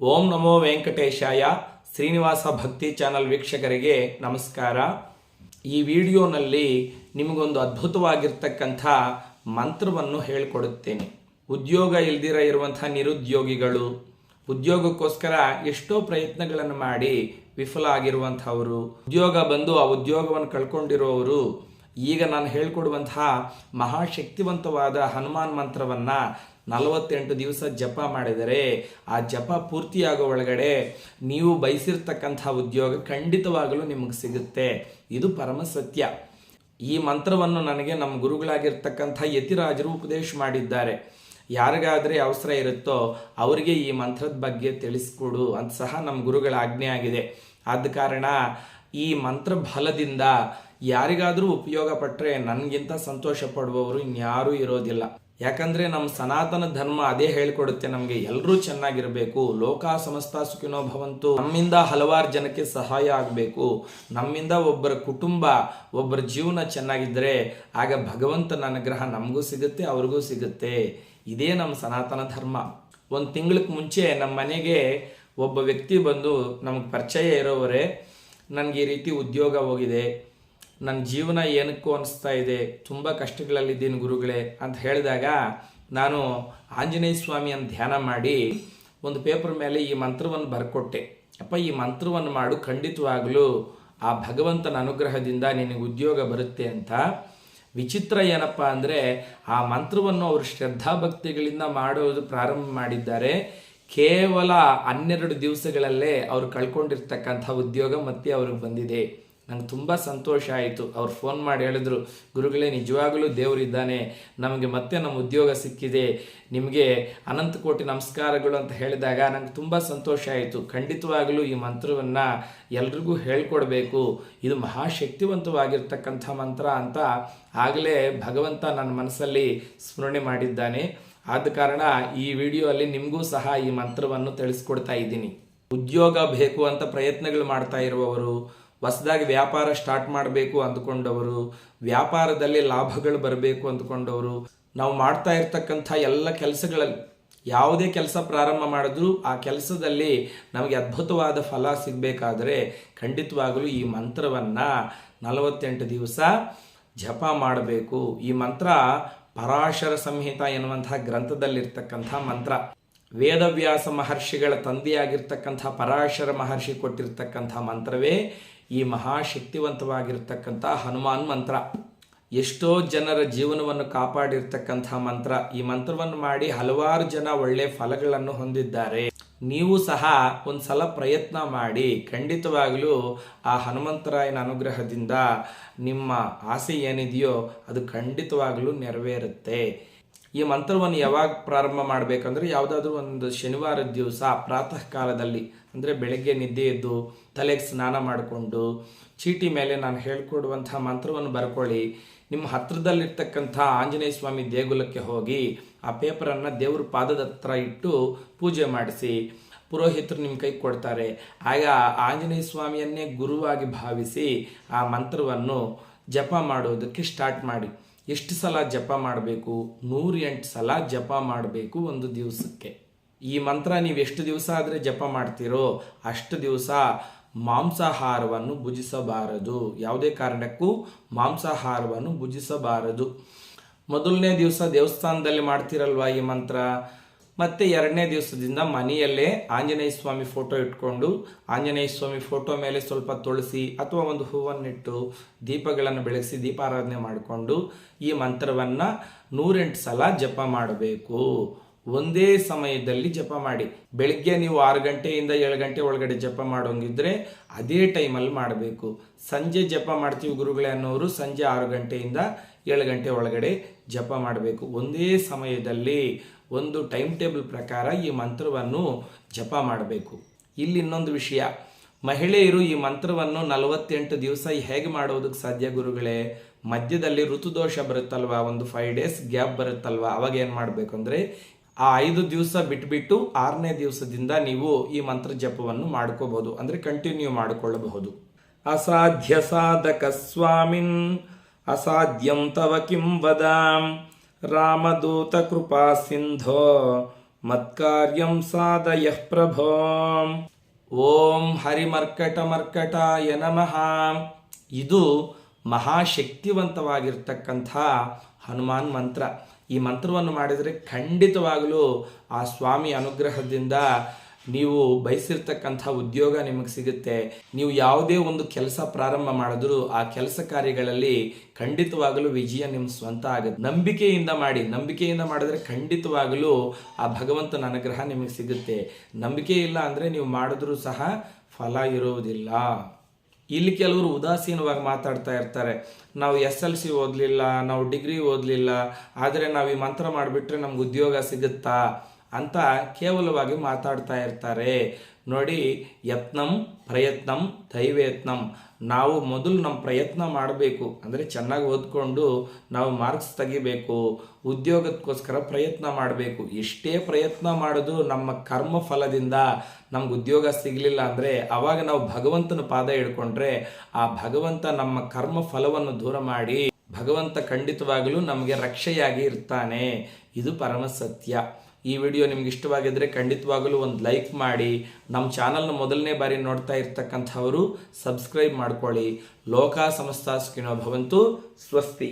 ಓಂ ನಮೋ ವೆಂಕಟೇಶಾಯ ಶ್ರೀನಿವಾಸ ಭಕ್ತಿ ಚಾನಲ್ ವೀಕ್ಷಕರಿಗೆ ನಮಸ್ಕಾರ. ಈ ವಿಡಿಯೋನಲ್ಲಿ ನಿಮಗೊಂದು ಅದ್ಭುತವಾಗಿರ್ತಕ್ಕಂಥ ಮಂತ್ರವನ್ನು ಹೇಳಿಕೊಡುತ್ತೇನೆ. ಉದ್ಯೋಗ ಇಲ್ದಿರ ಇರುವಂಥ ನಿರುದ್ಯೋಗಿಗಳು, ಉದ್ಯೋಗಕ್ಕೋಸ್ಕರ ಎಷ್ಟೋ ಪ್ರಯತ್ನಗಳನ್ನು ಮಾಡಿ ವಿಫಲ ಆಗಿರುವಂಥವರು, ಉದ್ಯೋಗ ಬಂದು ಆ ಉದ್ಯೋಗವನ್ನು ಕಳ್ಕೊಂಡಿರೋರು ಈಗ ನಾನು ಹೇಳ್ಕೊಡುವಂತಹ ಮಹಾಶಕ್ತಿವಂತವಾದ ಹನುಮಾನ್ ಮಂತ್ರವನ್ನ ನಲವತ್ತೆಂಟು ದಿವಸ ಜಪ ಮಾಡಿದರೆ ಆ ಜಪ ಪೂರ್ತಿಯಾಗೋ ಒಳಗಡೆ ನೀವು ಬಯಸಿರ್ತಕ್ಕಂಥ ಉದ್ಯೋಗ ಖಂಡಿತವಾಗಲೂ ನಿಮಗೆ ಸಿಗುತ್ತೆ. ಇದು ಪರಮ ಸತ್ಯ. ಈ ಮಂತ್ರವನ್ನು ನನಗೆ ನಮ್ಮ ಗುರುಗಳಾಗಿರ್ತಕ್ಕಂಥ ಯತಿರಾಜರು ಉಪದೇಶ ಮಾಡಿದ್ದಾರೆ. ಯಾರಿಗಾದರೆ ಅವಸರ ಇರುತ್ತೋ ಅವರಿಗೆ ಈ ಮಂತ್ರದ ಬಗ್ಗೆ ತಿಳಿಸ್ಕೊಡು ಅಂತ ಸಹ ನಮ್ಮ ಗುರುಗಳ ಆಜ್ಞೆ ಆಗಿದೆ. ಆದ ಕಾರಣ ಈ ಮಂತ್ರ ಫಲದಿಂದ ಯಾರಿಗಾದರೂ ಉಪಯೋಗ ಪಟ್ಟರೆ ನನಗಿಂತ ಸಂತೋಷ ಪಡುವವರು ಇನ್ಯಾರೂ ಇರೋದಿಲ್ಲ. ಯಾಕಂದ್ರೆ ನಮ್ಮ ಸನಾತನ ಧರ್ಮ ಅದೇ ಹೇಳ್ಕೊಡುತ್ತೆ, ನಮಗೆ ಎಲ್ಲರೂ ಚೆನ್ನಾಗಿರಬೇಕು, ಲೋಕ ಸಮಸ್ತ ಸುಖಿನೋ ಭವಂತು, ನಮ್ಮಿಂದ ಹಲವಾರು ಜನಕ್ಕೆ ಸಹಾಯ ಆಗಬೇಕು, ನಮ್ಮಿಂದ ಒಬ್ಬರ ಕುಟುಂಬ, ಒಬ್ಬರ ಜೀವನ ಚೆನ್ನಾಗಿದ್ದರೆ ಆಗ ಭಗವಂತನ ಅನುಗ್ರಹ ನಮಗೂ ಸಿಗುತ್ತೆ, ಅವ್ರಿಗೂ ಸಿಗುತ್ತೆ. ಇದೇ ನಮ್ಮ ಸನಾತನ ಧರ್ಮ. ಒಂದು ತಿಂಗಳಕ್ಕೆ ಮುಂಚೆ ನಮ್ಮ ಮನೆಗೆ ಒಬ್ಬ ವ್ಯಕ್ತಿ ಬಂದು ನಮಗೆ ಪರಿಚಯ ಇರೋವರೇ, ನನಗೆ ಈ ರೀತಿ ಉದ್ಯೋಗ ಹೋಗಿದೆ ನನ್ನ ಜೀವನ ಏನಕ್ಕೂ ಅನಿಸ್ತಾ ಇದೆ, ತುಂಬ ಕಷ್ಟಗಳಲ್ಲಿದ್ದೀನಿ ಗುರುಗಳೇ ಅಂತ ಹೇಳಿದಾಗ ನಾನು ಆಂಜನೇಯ ಸ್ವಾಮಿಯನ್ನು ಧ್ಯಾನ ಮಾಡಿ ಒಂದು ಪೇಪರ್ ಮೇಲೆ ಈ ಮಂತ್ರವನ್ನು ಬರ್ಕೊಟ್ಟೆ. ಅಪ್ಪ, ಈ ಮಂತ್ರವನ್ನು ಮಾಡು, ಖಂಡಿತವಾಗಲೂ ಆ ಭಗವಂತನ ಅನುಗ್ರಹದಿಂದ ನಿನಗೆ ಉದ್ಯೋಗ ಬರುತ್ತೆ ಅಂತ. ವಿಚಿತ್ರ ಏನಪ್ಪ ಅಂದರೆ ಆ ಮಂತ್ರವನ್ನು ಅವರು ಶ್ರದ್ಧಾಭಕ್ತಿಗಳಿಂದ ಮಾಡೋದು ಪ್ರಾರಂಭ ಮಾಡಿದ್ದಾರೆ. ಕೇವಲ ಹನ್ನೆರಡು ದಿವಸಗಳಲ್ಲೇ ಅವರು ಕಳ್ಕೊಂಡಿರ್ತಕ್ಕಂಥ ಉದ್ಯೋಗ ಮತ್ತೆ ಅವ್ರಿಗೆ ಬಂದಿದೆ. ನಂಗೆ ತುಂಬ ಸಂತೋಷ ಆಯಿತು. ಅವ್ರು ಫೋನ್ ಮಾಡಿ ಹೇಳಿದ್ರು, ಗುರುಗಳೇ, ನಿಜವಾಗಲೂ ದೇವರಿದ್ದಾನೆ ನಮಗೆ ಮತ್ತೆ ನಮ್ಮ ಉದ್ಯೋಗ ಸಿಕ್ಕಿದೆ. ನಿಮಗೆ ಅನಂತ ಕೋಟಿ ನಮಸ್ಕಾರಗಳು ಅಂತ ಹೇಳಿದಾಗ ನಂಗೆ ತುಂಬ ಸಂತೋಷ ಆಯಿತು. ಖಂಡಿತವಾಗಲೂ ಈ ಮಂತ್ರವನ್ನು ಎಲ್ರಿಗೂ ಹೇಳ್ಕೊಡ್ಬೇಕು. ಇದು ಮಹಾಶಕ್ತಿವಂತವಾಗಿರ್ತಕ್ಕಂಥ ಮಂತ್ರ ಅಂತ ಆಗಲೇ ಭಗವಂತ ನನ್ನ ಮನಸ್ಸಲ್ಲಿ ಸ್ಮರಣೆ ಮಾಡಿದ್ದಾನೆ. ಆದ ಕಾರಣ ಈ ವಿಡಿಯೋ ಅಲ್ಲಿ ನಿಮಗೂ ಸಹ ಈ ಮಂತ್ರವನ್ನು ತಿಳಿಸ್ಕೊಡ್ತಾ ಇದ್ದೀನಿ. ಉದ್ಯೋಗ ಬೇಕು ಅಂತ ಪ್ರಯತ್ನಗಳು ಮಾಡ್ತಾ ಇರುವವರು ಹೊಸದಾಗಿ ವ್ಯಾಪಾರ ಸ್ಟಾರ್ಟ್ ಮಾಡಬೇಕು ಅಂದ್ಕೊಂಡವರು, ವ್ಯಾಪಾರದಲ್ಲಿ ಲಾಭಗಳು ಬರಬೇಕು ಅಂದ್ಕೊಂಡವರು, ನಾವು ಮಾಡ್ತಾ ಇರ್ತಕ್ಕಂಥ ಎಲ್ಲ ಕೆಲಸಗಳಲ್ಲಿ ಯಾವುದೇ ಕೆಲಸ ಪ್ರಾರಂಭ ಮಾಡಿದ್ರೂ ಆ ಕೆಲಸದಲ್ಲಿ ನಮಗೆ ಅದ್ಭುತವಾದ ಫಲ ಸಿಗಬೇಕಾದರೆ ಖಂಡಿತವಾಗಲೂ ಈ ಮಂತ್ರವನ್ನು ನಲವತ್ತೆಂಟು ದಿವಸ ಜಪ ಮಾಡಬೇಕು. ಈ ಮಂತ್ರ ಪರಾಶರ ಸಂಹಿತ ಎನ್ನುವಂತಹ ಗ್ರಂಥದಲ್ಲಿರ್ತಕ್ಕಂಥ ಮಂತ್ರ. ವೇದವ್ಯಾಸ ಮಹರ್ಷಿಗಳ ತಂದೆಯಾಗಿರ್ತಕ್ಕಂಥ ಪರಾಶರ ಮಹರ್ಷಿ ಕೊಟ್ಟಿರ್ತಕ್ಕಂಥ ಮಂತ್ರವೇ ಈ ಮಹಾಶಕ್ತಿವಂತವಾಗಿರ್ತಕ್ಕಂಥ ಹನುಮಾನ್ ಮಂತ್ರ. ಎಷ್ಟೋ ಜನರ ಜೀವನವನ್ನು ಕಾಪಾಡಿರ್ತಕ್ಕಂಥ ಮಂತ್ರ. ಈ ಮಂತ್ರವನ್ನು ಮಾಡಿ ಹಲವಾರು ಜನ ಒಳ್ಳೆ ಫಲಗಳನ್ನು ಹೊಂದಿದ್ದಾರೆ. ನೀವು ಸಹ ಒಂದ್ಸಲ ಪ್ರಯತ್ನ ಮಾಡಿ ಖಂಡಿತವಾಗಲೂ ಆ ಹನುಮಂತರಾಯನ ಅನುಗ್ರಹದಿಂದ ನಿಮ್ಮ ಆಸೆ ಏನಿದೆಯೋ ಅದು ಖಂಡಿತವಾಗಲೂ ನೆರವೇರುತ್ತೆ. ಈ ಮಂತ್ರವನ್ನು ಯಾವಾಗ ಪ್ರಾರಂಭ ಮಾಡಬೇಕಂದ್ರೆ ಯಾವುದಾದ್ರೂ ಒಂದು ಶನಿವಾರದ ದಿವಸ ಪ್ರಾತಃ ಕಾಲದಲ್ಲಿ ಅಂದರೆ ಬೆಳಗ್ಗೆ ನಿದ್ದೆ ಎದ್ದು ತಲೆಗೆ ಸ್ನಾನ ಮಾಡಿಕೊಂಡು ಚೀಟಿ ಮೇಲೆ ನಾನು ಹೇಳ್ಕೊಡುವಂತಹ ಮಂತ್ರವನ್ನು ಬರ್ಕೊಳ್ಳಿ. ನಿಮ್ಮ ಹತ್ರದಲ್ಲಿರ್ತಕ್ಕಂಥ ಆಂಜನೇಯ ಸ್ವಾಮಿ ದೇಗುಲಕ್ಕೆ ಹೋಗಿ ಆ ಪೇಪರನ್ನು ದೇವ್ರ ಪಾದದ ಹತ್ರ ಇಟ್ಟು ಪೂಜೆ ಮಾಡಿಸಿ. ಪುರೋಹಿತರು ನಿಮ್ಮ ಕೈ ಕೊಡ್ತಾರೆ. ಆಗ ಆಂಜನೇಯ ಸ್ವಾಮಿಯನ್ನೇ ಗುರುವಾಗಿ ಭಾವಿಸಿ ಆ ಮಂತ್ರವನ್ನು ಜಪ ಮಾಡೋದಕ್ಕೆ ಸ್ಟಾರ್ಟ್ ಮಾಡಿ. ಎಷ್ಟು ಸಲ ಜಪ ಮಾಡಬೇಕು? ನೂರ ಎಂಟು ಸಲ ಜಪ ಮಾಡಬೇಕು ಒಂದು ದಿವಸಕ್ಕೆ. ಈ ಮಂತ್ರ ನೀವು ಎಷ್ಟು ದಿವಸ ಆದರೆ ಜಪ ಮಾಡ್ತೀರೋ ಅಷ್ಟು ದಿವಸ ಮಾಂಸಾಹಾರವನ್ನು ಭುಜಿಸಬಾರದು. ಯಾವುದೇ ಕಾರಣಕ್ಕೂ ಮಾಂಸಾಹಾರವನ್ನು ಭುಜಿಸಬಾರದು. ಮೊದಲನೇ ದಿವಸ ದೇವಸ್ಥಾನದಲ್ಲಿ ಮಾಡ್ತಿರಲ್ವಾ ಈ ಮಂತ್ರ? ಮತ್ತೆ ಎರಡನೇ ದಿವಸದಿಂದ ಮನೆಯಲ್ಲೇ ಆಂಜನೇಯ ಸ್ವಾಮಿ ಫೋಟೋ ಇಟ್ಕೊಂಡು ಆಂಜನೇಯ ಸ್ವಾಮಿ ಫೋಟೋ ಮೇಲೆ ಸ್ವಲ್ಪ ತುಳಸಿ ಅಥವಾ ಒಂದು ಹೂವನ್ನಿಟ್ಟು ದೀಪಗಳನ್ನು ಬೆಳೆಸಿ ದೀಪಾರಾಧನೆ ಮಾಡಿಕೊಂಡು ಈ ಮಂತ್ರವನ್ನು ನೂರೆಂಟು ಸಲ ಜಪ ಮಾಡಬೇಕು. ಒಂದೇ ಸಮಯದಲ್ಲಿ ಜಪ ಮಾಡಿ. ಬೆಳಿಗ್ಗೆ ನೀವು ಆರು ಗಂಟೆಯಿಂದ ಏಳು ಗಂಟೆ ಒಳಗಡೆ ಜಪ ಮಾಡೋಂಗಿದ್ರೆ ಅದೇ ಟೈಮಲ್ಲಿ ಮಾಡಬೇಕು. ಸಂಜೆ ಜಪ ಮಾಡ್ತೀವಿ ಗುರುಗಳೇ ಅನ್ನೋರು ಸಂಜೆ ಆರು ಗಂಟೆಯಿಂದ ಏಳು ಗಂಟೆ ಒಳಗಡೆ ಜಪ ಮಾಡಬೇಕು. ಒಂದೇ ಸಮಯದಲ್ಲಿ ಒಂದು ಟೈಮ್ ಟೇಬಲ್ ಪ್ರಕಾರ ಈ ಮಂತ್ರವನ್ನು ಜಪ ಮಾಡಬೇಕು. ಇಲ್ಲಿ ಇನ್ನೊಂದು ವಿಷಯ. ಮಹಿಳೆಯರು ಈ ಮಂತ್ರವನ್ನು ನಲವತ್ತೆಂಟು ದಿವಸ ಹೇಗೆ ಮಾಡೋದಕ್ಕೆ ಸಾಧ್ಯ ಗುರುಗಳೇ? ಮಧ್ಯದಲ್ಲಿ ಋತುದೋಷ ಬರುತ್ತಲ್ವಾ? ಒಂದು ಫೈವ್ ಡೇಸ್ ಗ್ಯಾಪ್ ಬರುತ್ತಲ್ವಾ? ಅವಾಗ ಏನು ಮಾಡಬೇಕು ಅಂದರೆ ಆ ಐದು ದಿವಸ ಬಿಟ್ಬಿಟ್ಟು ಆರನೇ ದಿವಸದಿಂದ ನೀವು ಈ ಮಂತ್ರ ಜಪವನ್ನು ಮಾಡ್ಕೋಬಹುದು. ಅಂದರೆ ಕಂಟಿನ್ಯೂ ಮಾಡಿಕೊಳ್ಳಬಹುದು. ಅಸಾಧ್ಯ ಸಾಧಕ ಸ್ವಾಮಿನ್, ಅಸಾಧ್ಯಂ ತವ ಕಿಂ ವದಾಂ. ರಾಮದೂತ ಕೃಪಾ ಸಿಂಧೋ, ಮತ್ಕಾರ್ಯಂ ಸಾಧಯ ಪ್ರಭೋ. ಓಂ ಹರಿಮರ್ಕಟ ಮರ್ಕಟಾಯ ನಮಃ. ಇದು ಮಹಾಶಕ್ತಿವಂತವಾಗಿರ್ತಕ್ಕಂಥ ಹನುಮಾನ್ ಮಂತ್ರ. ಈ ಮಂತ್ರವನ್ನು ಮಾಡಿದರೆ ಖಂಡಿತವಾಗಲೂ ಆ ಸ್ವಾಮಿ ಅನುಗ್ರಹದಿಂದ ನೀವು ಬಯಸಿರ್ತಕ್ಕಂಥ ಉದ್ಯೋಗ ನಿಮಗೆ ಸಿಗುತ್ತೆ. ನೀವು ಯಾವುದೇ ಒಂದು ಕೆಲಸ ಪ್ರಾರಂಭ ಮಾಡಿದ್ರು ಆ ಕೆಲಸ ಕಾರ್ಯಗಳಲ್ಲಿ ಖಂಡಿತವಾಗಲೂ ವಿಜಯ ನಿಮ್ಮ ಸ್ವಂತ ಆಗುತ್ತೆ. ನಂಬಿಕೆಯಿಂದ ಮಾಡಿ, ನಂಬಿಕೆಯಿಂದ ಮಾಡಿದ್ರೆ ಖಂಡಿತವಾಗಲೂ ಆ ಭಗವಂತನ ಅನುಗ್ರಹ ನಿಮಗೆ ಸಿಗುತ್ತೆ. ನಂಬಿಕೆ ಇಲ್ಲ ಅಂದರೆ ನೀವು ಮಾಡಿದ್ರೂ ಸಹ ಫಲ ಇರುವುದಿಲ್ಲ. ಇಲ್ಲಿ ಕೆಲವರು ಉದಾಸೀನವಾಗಿ ಮಾತಾಡ್ತಾ ಇರ್ತಾರೆ. ನಾವು ಎಸ್ ಎಲ್ ಸಿ ಓದಲಿಲ್ಲ, ನಾವು ಡಿಗ್ರಿ ಓದಲಿಲ್ಲ, ಆದರೆ ನಾವು ಈ ಮಂತ್ರ ಮಾಡಿಬಿಟ್ರೆ ನಮ್ಗೆ ಉದ್ಯೋಗ ಸಿಗುತ್ತಾ ಅಂತ ಕೇವಲವಾಗಿ ಮಾತಾಡ್ತಾ ಇರ್ತಾರೆ. ನೋಡಿ, ಯತ್ನಂ ಪ್ರಯತ್ನಂ ದೈವಯತ್ನಂ ನಾವು ಮೊದಲು ನಮ್ಮ ಪ್ರಯತ್ನ ಮಾಡಬೇಕು. ಅಂದರೆ ಚೆನ್ನಾಗಿ ಓದ್ಕೊಂಡು ನಾವು ಮಾರ್ಕ್ಸ್ ತೆಗಿಬೇಕು, ಉದ್ಯೋಗಕ್ಕೋಸ್ಕರ ಪ್ರಯತ್ನ ಮಾಡಬೇಕು. ಎಷ್ಟೇ ಪ್ರಯತ್ನ ಮಾಡೋದು ನಮ್ಮ ಕರ್ಮ ಫಲದಿಂದ ನಮ್ಗೆ ಉದ್ಯೋಗ ಸಿಗಲಿಲ್ಲ ಅಂದರೆ ಆವಾಗ ನಾವು ಭಗವಂತನ ಪಾದ ಹಿಡ್ಕೊಂಡ್ರೆ ಆ ಭಗವಂತ ನಮ್ಮ ಕರ್ಮ ಫಲವನ್ನು ದೂರ ಮಾಡಿ ಭಗವಂತ ಖಂಡಿತವಾಗಲೂ ನಮಗೆ ರಕ್ಷೆಯಾಗಿ ಇರ್ತಾನೆ. ಇದು ಪರಮ ಸತ್ಯ. ಈ ವಿಡಿಯೋ ನಿಮ್ಗೆ ಇಷ್ಟವಾಗಿದ್ದರೆ ಖಂಡಿತವಾಗಲೂ ಒಂದು ಲೈಕ್ ಮಾಡಿ. ನಮ್ಮ ಚಾನಲ್ನ ಮೊದಲನೇ ಬಾರಿ ನೋಡ್ತಾ ಇರ್ತಕ್ಕಂಥವರು ಸಬ್ಸ್ಕ್ರೈಬ್ ಮಾಡ್ಕೊಳ್ಳಿ. ಲೋಕ ಸ್ಕಿನೋ ಭವಂತು. ಸ್ವಸ್ತಿ.